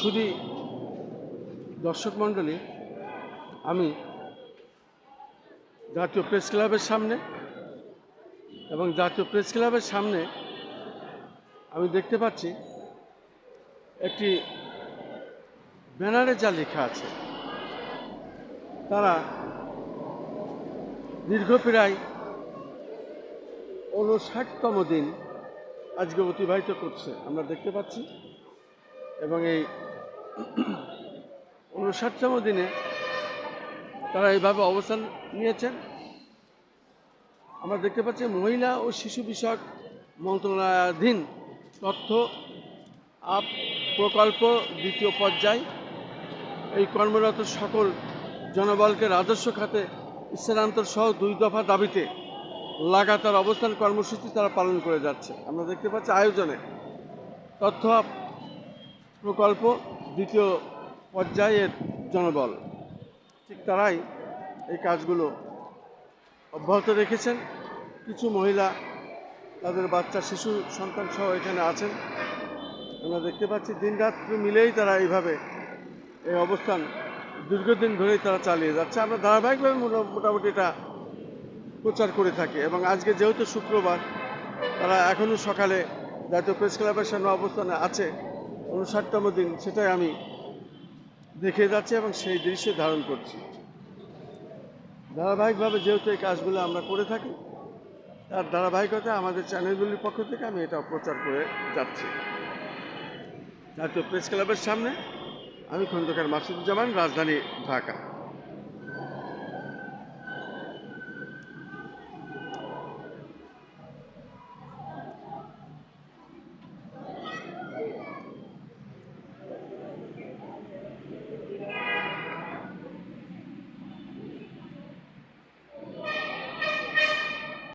শুধু দর্শক মণ্ডলী, আমি জাতীয় প্রেস ক্লাবের সামনে এবং জাতীয় প্রেস ক্লাবের সামনে আমি দেখতে পাচ্ছি একটি ব্যানারে যা লেখা আছে। তারা দীর্ঘ প্রায় ঊনষাটতম দিন আজকে অতিবাহিত করছে। আমরা দেখতে পাচ্ছি এবং এই ঊনষাটতম দিনে তারা এইভাবে অবস্থান নিয়েছেন। আমরা দেখতে পাচ্ছি মহিলা ও শিশু বিষয়ক মন্ত্রণালয়াধীন তথ্য আপ প্রকল্প দ্বিতীয় পর্যায়। এই কর্মরত সকল জনবলকে রাজস্ব খাতে স্থানান্তর সহ দুই দফা দাবিতে লাগাতার অবস্থান কর্মসূচি তারা পালন করে যাচ্ছে। আমরা দেখতে পাচ্ছি আয়োজনে তথ্য প্রকল্প দ্বিতীয় পর্যায়ের জনবল। ঠিক তারাই এই কাজগুলো অব্যাহত রেখেছেন। কিছু মহিলা, তাদের বাচ্চা, শিশু, সন্তান সহ এখানে আছেন। আমরা দেখতে পাচ্ছি দিন রাত্রি মিলেই তারা এইভাবে এই অবস্থান দীর্ঘদিন ধরেই তারা চালিয়ে যাচ্ছে। আমরা ধারাবাহিকভাবে মোটা- মোটামুটি এটা প্রচার করে থাকি এবং আজকে যেহেতু শুক্রবার, তারা এখনও সকালে জাতীয় প্রেস ক্লাবের সামনে অবস্থানে আছে। উনষাটতম দিন, সেটাই আমি দেখে যাচ্ছি এবং সেই দৃশ্যে ধারণ করছি। ধারাবাহিকভাবে যেহেতু এই কাজগুলো আমরা করে থাকি, তার ধারাবাহিকতা আমাদের চ্যানেলগুলির পক্ষ থেকে আমি এটা প্রচার করে যাচ্ছি। জাতীয় প্রেস ক্লাবের সামনে আমি খন্দকার মাসুদুজ্জামান, রাজধানী ঢাকা।